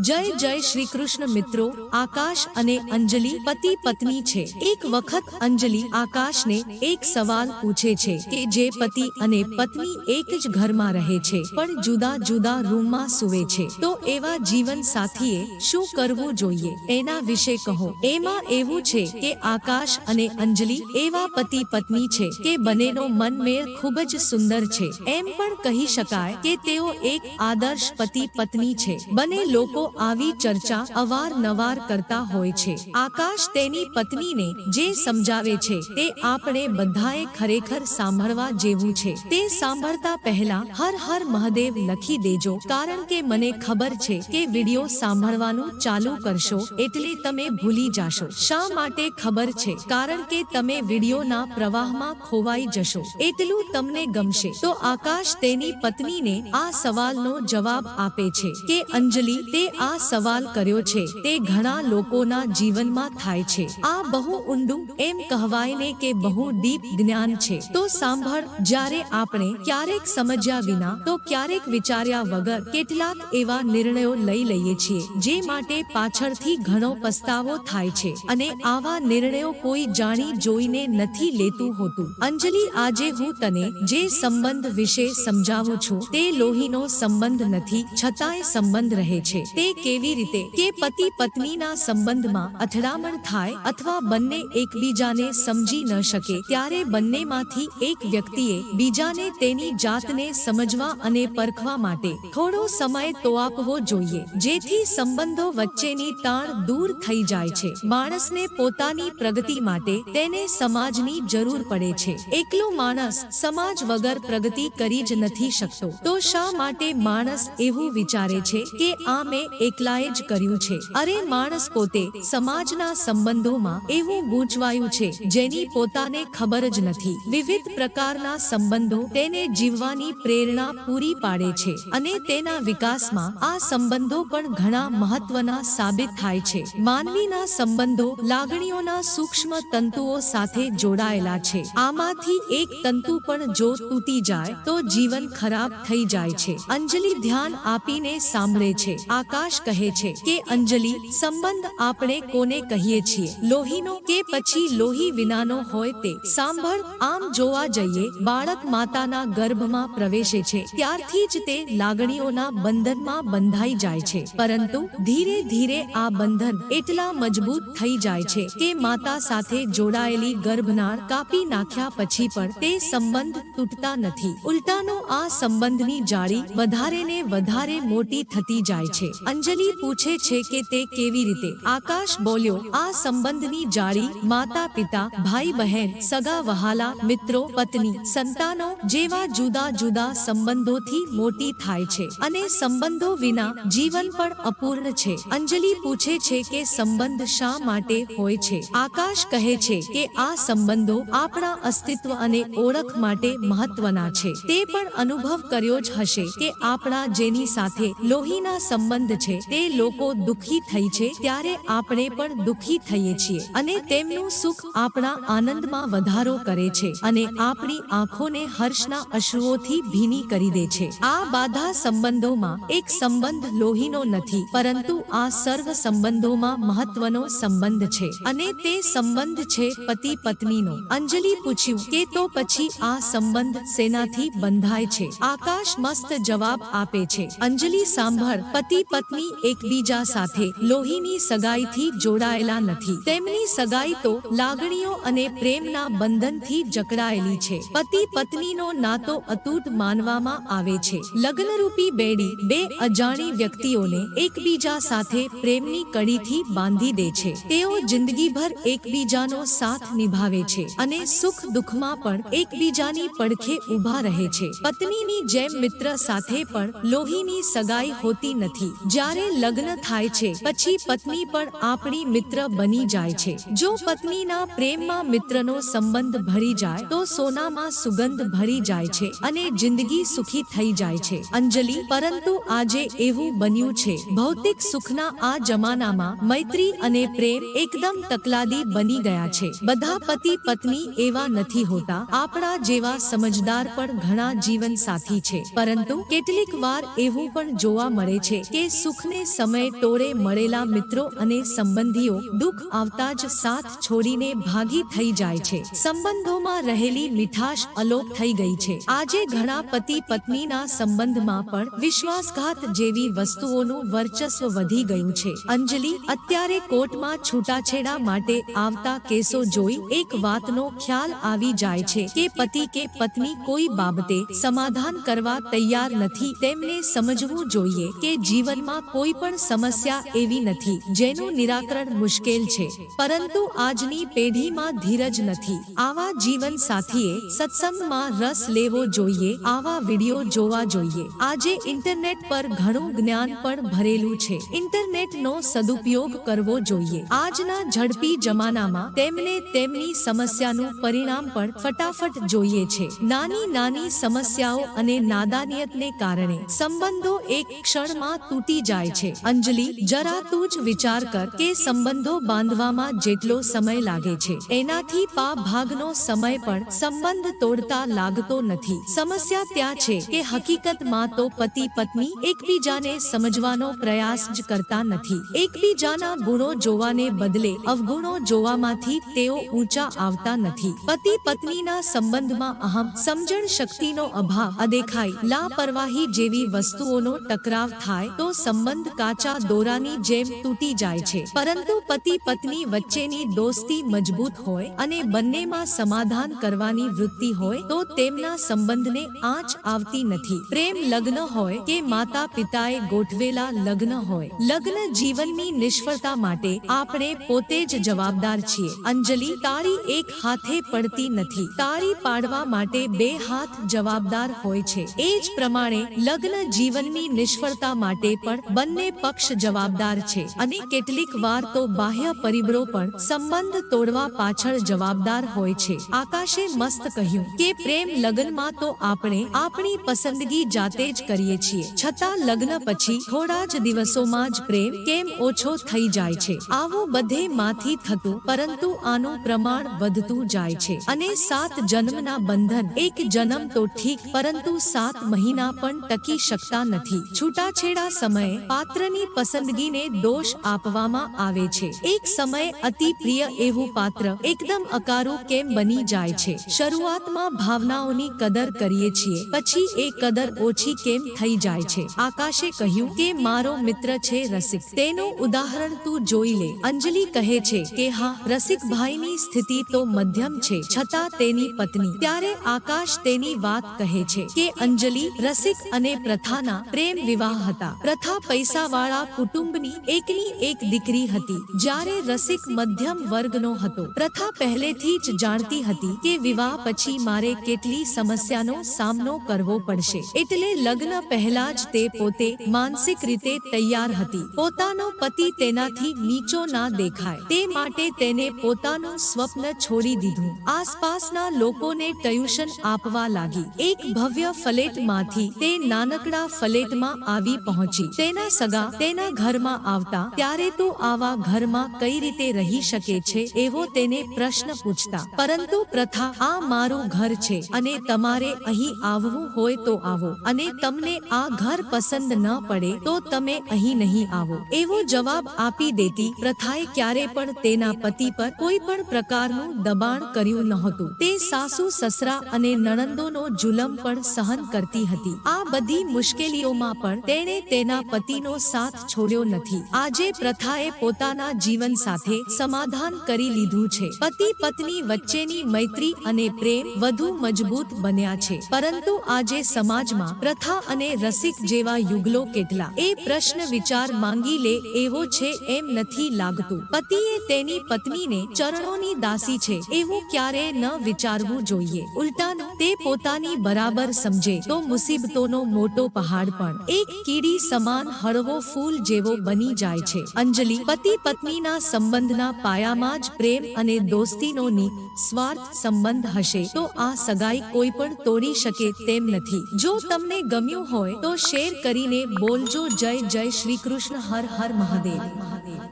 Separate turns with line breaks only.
જય જય શ્રી કૃષ્ણ મિત્રો, આકાશ અને અંજલિ પતિ પત્ની છે. એક વખત અંજલિ આકાશને એક સવાલ પૂછે છે કે જે પતિ અને પત્ની એક જ ઘરમાં રહે છે, પણ જુદા જુદા રૂમમાં સુવે છે. તો એવા જીવન સાથીએ શું કરવું જોઈએ? એના વિશે કહો. એમાં એવું છે કે આકાશ અને અંજલિ એવા પતિ પત્ની છે કે બંનેનો મનમેળ ખૂબ જ સુંદર છે. એમ પણ કહી શકાય કે તેઓ એક આદર્શ પતિ પત્ની છે. બંને લોકો આવી ચર્ચા અવારનવાર કરતા હોય છે. આકાશ તેની પત્નીને જે સમજાવે છે તે આપણે બધાએ ખરેખર સાંભળવા જેવું છે. તે સાંભળતા પહેલા હર હર મહાદેવ લખી દેજો, કારણ કે મને ખબર છે કે વિડિયો સાંભળવાનું ચાલુ કરશો એટલે તમે ભૂલી જાશો. શા માટે ખબર છે? કારણ કે તમે વિડિયોના પ્રવાહમાં ખોવાઈ જશો. એટલું તમને ગમશે. તો આકાશ તેની પત્નીને આ સવાલનો જવાબ આપે છે કે અંજલિ, તે આ સવાલ કર્યો છે. તે ઘણા લોકોના જીવનમાં થાય છે. આ બહુ ઊંડું એમ કહેવાય ને કે બહુ ડીપ જ્ઞાન છે. તો સાંભળ, જ્યારે આપણે ક્યારેક સમજ્યા વિના, તો ક્યારેક વિચાર્યા વગર કેટલાક એવા નિર્ણયો લઈ લઈએ છીએ, જે માટે પાછળથી ઘણો પસ્તાવો થાય છે. અને આવા નિર્ણયો કોઈ જાણી જોઈને નથી લેતું હોતું. અંજલિ, આજે હું તને જે સંબંધ વિશે સમજાવું છું, તે લોહીનો સંબંધ નથી, છતાંય સંબંધ રહે છે. તે કેવી રીતે? કે પતિ પત્નીના સંબંધમાં અથડામણ થાય અથવા બંને એકબીજાને સમજી ન શકે, ત્યારે બંનેમાંથી એક વ્યક્તિએ બીજાને તેની જાતને સમજવા અને પરખવા માટે થોડો સમય તો આપવો જોઈએ, જેથી સંબંધો વચ્ચેની તાણ દૂર થઈ જાય છે. માણસને પોતાની પ્રગતિ માટે તેને સમાજની જરૂર પડે છે. એકલો માણસ સમાજ વગર પ્રગતિ કરી જ નથી શકતો. તો શા માટે માણસ એવું વિચારે છે કે આ મેં એકલાએ જ કર્યું છે. અરે માણસ પોતે સમાજના સંબંધોમાં એવું ગૂંચવાયું છે, જેની પોતાને ખબર જ નથી. વિવિધ પ્રકારના સંબંધો તેને જીવવાની પ્રેરણા પૂરી પાડે છે અને તેના વિકાસમાં આ સંબંધો પણ ઘણા મહત્વના સાબિત થાય છે. માનવીના સંબંધો લાગણીઓના સૂક્ષ્મ તંતુઓ સાથે જોડાયેલા છે. આમાંથી એક તંતુ પણ જો તૂટી જાય તો જીવન ખરાબ થઈ જાય છે. અંજલિ ધ્યાન આપીને સાંભળે છે. આકાશ કહે છે કે અંજલિ સંબંધ આપણે કોને કહીએ છીએ? લોહીનો કે પછી લોહી વિનાનો હોય તે? સાંભળ, આમ જોવા જઈએ, બાળક માતાના ગર્ભમાં પ્રવેશે છે. ત્યારથી જ તે લાગણીઓના બંધનમાં બંધાઈ જાય છે. પરંતુ ધીરે ધીરે આ બંધન એટલા મજબૂત થઈ જાય છે કે માતા સાથે જોડાયેલી ગર્ભનાળ કાપી નાખ્યા પછી પણ તે સંબંધ તૂટતા નથી. ઉલટાનો આ સંબંધની જાળી વધારે ને વધારે મોટી થતી જાય છે. અંજલિ પૂછે છે કે તે કેવી રીતે? આકાશ બોલ્યો, આ સંબંધની જાળી, માતા, પિતા, ભાઈ, બહેન, સગા, વહાલા, મિત્રો, પત્ની, સંતાનો જેવા જુદા જુદા સંબંધોથી મોટી થાય છે અને સંબંધો વિના જીવન પણ અપૂર્ણ છે. અંજલિ પૂછે છે કે સંબંધ શા માટે હોય છે? આકાશ કહે છે કે આ સંબંધો આપણા અસ્તિત્વ અને ઓળખ માટે મહત્વના છે. તે પણ અનુભવ કર્યો જ હશે કે આપણા જેની સાથે લોહીના સંબંધ છે. તે લોકો દુઃખી થઈ છે ત્યારે આપણે પણ દુઃખી થઈએ છીએ અને તેમનું સુખ આપણા આનંદમાં વધારો કરે છે અને આપણી આંખોને હર્ષના અશ્રુઓથી ભીની કરી દે છે. આ બાધા સંબંધોમાં એક સંબંધ લોહીનો નથી, પરંતુ આ સર્વ સંબંધોમાં મહત્વનો સંબંધ છે અને તે સંબંધ છે પતિ પત્નીનો. અંજલિ પૂછ્યું કે તો પછી આ સંબંધ સેનાથી બંધાય છે? આકાશ મસ્ત જવાબ આપે છે. અંજલિ સાંભળ, પતિ પત્ની એકબીજા સાથે લોહીની સગાઈથી જોડાયેલા નથી. તેમની સગાઈ તો લાગણીઓ અને પ્રેમના બંધનથી જકડાયેલી છે. પતિ પત્નીનો નાતો અતૂટ માનવામાં આવે છે. લગ્નરૂપી બેડી બે અજાણી વ્યક્તિઓને એકબીજા સાથે પ્રેમની કડીથી બાંધી દે છે. તેઓ જિંદગીભર એકબીજાનો સાથ નિભાવે છે અને સુખ દુઃખમાં પણ એકબીજાની પડખે ઊભા રહે છે. પત્નીની જેમ મિત્ર સાથે પણ લોહીની સગાઈ હોતી નથી. જ્યારે લગ્ન થાય છે, પછી પત્ની પણ આપણી મિત્ર બની જાય છે. જો પત્નીના પ્રેમમાં મિત્રનો સંબંધ ભરી જાય, તો સોનામાં સુગંધ ભરી જાય છે અને જિંદગી સુખી થઈ જાય છે. અંજલિ, પરંતુ આજે એવું બન્યું છે, ભૌતિક સુખના આ જમાનામાં મૈત્રી અને પ્રેમ એકદમ તકલાદી બની ગયા છે. બધા પતિ પત્ની એવા નથી હોતા, આપણા જેવા સમજદાર પણ ઘણા જીવન સાથી છે. પરંતુ કેટલીક વાર એવું પણ જોવા મળે છે કે સુખને સમય ટોળે મળેલા મિત્રો અને સંબંધીઓ દુઃખ આવતા જ સાથ છોડીને ભાગી થઈ જાય છે. સંબંધોમાં રહેલી મીઠાશ અલોપ થઈ ગઈ છે. આજે ઘણા પતિ પત્નીના સંબંધમાં પણ વિશ્વાસઘાત જેવી વસ્તુઓનું વર્ચસ્વ વધી ગયું છે. અંજલિ અત્યારે કોર્ટમાં છૂટાછેડા માટે આવતા કેસો જોઈ એક વાતનો ખ્યાલ આવી જાય છે કે પતિ કે પત્ની કોઈ બાબતે સમાધાન કરવા તૈયાર નથી. તેમને સમજવું જોઈએ કે જીવનમાં કોઈ પણ સમસ્યા એવી નથી, જેનું નિરાકરણ મુશ્કેલ છે. પરંતુ આજની પેઢીમાં ધીરજ નથી. આવા જીવન સાથીએ સત્સંગમાં રસ લેવો જોઈએ, આવા વિડિયો જોવા જોઈએ. આજે ઇન્ટરનેટ પર ઘણું જ્ઞાન પણ ભરેલું છે. ઇન્ટરનેટનો સદુપયોગ કરવો જોઈએ. આજના ઝડપી જમાનામાં તેમને તેમની સમસ્યાનું પરિણામ પણ ફટાફટ જોઈએ છે. નાની નાની સમસ્યાઓ અને નાદાનિયતને કારણે સંબંધો એક ક્ષણમાં તૂટી જાય છે. અંજલિ, જરા તું જ વિચાર કર કે સંબંધો બાંધવામાં જેટલો સમય લાગે છે. એનાથી પા ભાગનો સમય પણ સંબંધ તોડતા લાગતો નથી. સમસ્યા ત્યાં છે કે હકીકતમાં તો પતિ પત્ની એકબીજાને સમજવાનો પ્રયાસ જ કરતા નથી. એકબીજાના ગુણો જોવાને બદલે અવગુણો જોવામાંથી તેઓ ઊંચા આવતા નથી. પતિ પત્નીના સંબંધમાં અહમ, સમજણ શક્તિનો અભાવ, અદેખાઈ, લાપરવાહી જેવી વસ્તુઓનો ટકરાવ થાય તો સંબંધ કાચા દોરાની જેમ તૂટી જાય છે. પરંતુ પતિ પત્ની વચ્ચેની દોસ્તી મજબૂત હોય અને બંનેમાં સમાધાન કરવાની વૃત્તિ હોય, તો તેમના સંબંધને આંચ આવતી નથી. પ્રેમ લગ્ન હોય કે માતા પિતાએ ગોઠવેલા લગ્ન હોય, લગ્ન જીવનની નિષ્ફળતા માટે આપણે પોતે જ જવાબદાર છીએ. અંજલિ તારી એક હાથે પડતી નથી. તાળી પાડવા માટે બે હાથ જવાબદાર હોય છે. એ જ પ્રમાણે લગ્ન જીવનની નિષ્ફળતા માટે પણ બંને પક્ષ જવાબદાર છે અને કેટલીક વાર તો બાહ્ય પરિબળો પણ સંબંધ તોડવા પાછળ જવાબદાર હોય છે. આકાશે મસ્ત કહ્યું કે પ્રેમ લગ્નમાં તો આપણે આપણી પસંદગી જાતે જ કરીએ છીએ. છતાં લગ્ન પછી થોડા જ દિવસોમાં જ પ્રેમ કેમ ઓછો થઈ જાય છે? આવું બધે માંથી થતું પરંતુ આનું પ્રમાણ વધતું જાય છે. અને સાત જન્મના બંધન એક જન્મ તો ઠીક પરંતુ સાત મહિના પણ ટકી શકતા નથી. છૂટાછેડા સમયે પાત્રની પસંદગીને દોષ આપવામાં આવે છે. એક સમય અતિ પ્રિય એવું પાત્ર એકદમ અકારું કેમ બની જાય છે? શરૂઆતમાં ભાવનાઓની કદર કરીએ છીએ, પછી એ કદર ઓછી કેમ થઈ જાય છે? આકાશે કહ્યું કે મારો મિત્ર છે રસિક. તેનું ઉદાહરણ તું જોઈ લે. અંજલિ કહે છે કે હા, રસિક ભાઈની સ્થિતિ તો મધ્યમ છે, છતાં તેની પત્ની. ત્યારે આકાશ તેની વાત કહે છે કે, અંજલિ, રસિક અને પ્રથાના પ્રેમ વિવાહ હતા. પ્રથા પૈસાવાળા કુટુંબની એકની એક દીકરી હતી, જ્યારે રસિક મધ્યમ વર્ગનો હતો. પ્રથા પહેલેથી જ જાણતી હતી કે વિવાહ પછી મારે કેટલી સમસ્યાનો સામનો કરવો પડશે. એટલે લગ્ન પહેલા જ તે પોતે માનસિક રીતે તૈયાર હતી. પોતાનો પતિ તેનાથી નીચો ના દેખાય. તે માટે તેને પોતાનું સ્વપ્ન છોડી દીધું. આસપાસના લોકોને ટ્યુશન આપવા લાગી. એક ભવ્ય ફલેટમાંથી તે નાનકડા ફલેટમાં આવી પહોંચી. તેના સગા તેના ઘરમાં આવતા, ત્યારે તો આવા ઘરમાં કઈ રીતે રહી શકે છે એવો તેને પ્રશ્ન પૂછતા. પરંતુ પ્રથા, આ મારું ઘર છે અને તમારે અહીં આવવું હોય તો આવો. અને તમને આ ઘર પસંદ ન પડે તો તમે અહીં નહીં આવો. એવો જવાબ આપી દેતી પ્રથાએ ક્યારે પણ તેના પતિ પર કોઈ પણ પ્રકારનું દબાણ કર્યું નહોતું. તે સાસુ, સસરા અને નણંદોનો જુલમ પણ સહન કરતી હતી. આ બધી મુશ્કેલીઓમાં પણ તેણે તેના પતિનો સાથ છોડ્યો નથી. આજે પ્રથાએ પોતાના જીવન સાથે સમાધાન કરી લીધું છે. પતિ પત્ની વચ્ચેની મૈત્રી અને પ્રેમ વધુ મજબૂત બન્યા છે. પરંતુ આજે સમાજમાં પ્રથા અને રસિક જેવા યુગલો કેટલા? એ પ્રશ્ન વિચાર માંગી લે એવો છે એમ નથી લાગતું. પતિએ તેની પત્નીને ચરણોની દાસી છે એવું ક્યારે ન વિચારવું જોઈએ. ઉલટાનું, તે પોતાની બરાબર સમજે તો મુસીબતોનો મોટો પહાડ પણ. એક કીડી સમાન હળવો ફૂલ જેવો બની જાય છે. અંજલિ પતિ પત્નીના સંબંધના પાયામાં જ પ્રેમ અને દોસ્તીનો સ્વાર્થ સંબંધ હશે તો આ સગાઈ કોઈ પણ તોડી શકે તેમ નથી. જો તમને ગમ્યું હોય તો શેર કરીને બોલજો જય જય શ્રી કૃષ્ણ, હર હર મહાદેવ.